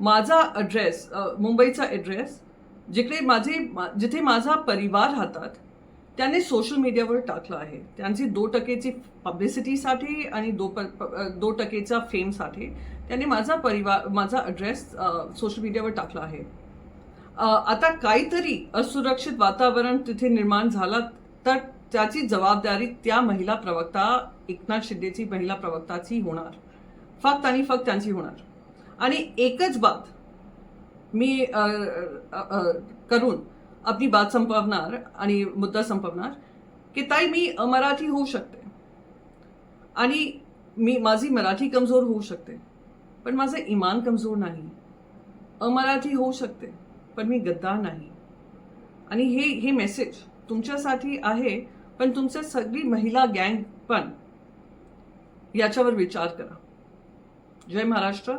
माझा ॲड्रेस मुंबईचा ॲड्रेस जिकडे माझे मा- जिथे माझा परिवार राहतात त्याने सोशल मीडियावर टाकलं आहे. त्यांची दो टक्केची पब्लिसिटीसाठी आणि दो प दो टक्केच्या फेमसाठी त्यांनी माझा परिवार माझा ॲड्रेस सोशल मीडियावर टाकला आहे. आता काहीतरी असुरक्षित वातावरण तिथे निर्माण झालं तर त्याची जबाबदारी त्या महिला प्रवक्ता एकनाथ शिंदेची महिला प्रवक्ताची होणार. फक्त आणि फक्त त्यांची होणार. आणि एकच बात मी करून आपली बात संपवणार आणि मुद्दा संपवणार की ताई मी मराठी होऊ शकते. आणि मी माझी मराठी कमजोर होऊ शकते. पण माझं इमान कमजोर नाही. अमराठी होऊ शकते पण मी गद्दार नाही. आणि हे हे मेसेज तुमच्यासाठी आहे पण तुमचे सगळी महिला गँग पण याच्यावर विचार करा. जय महाराष्ट्र.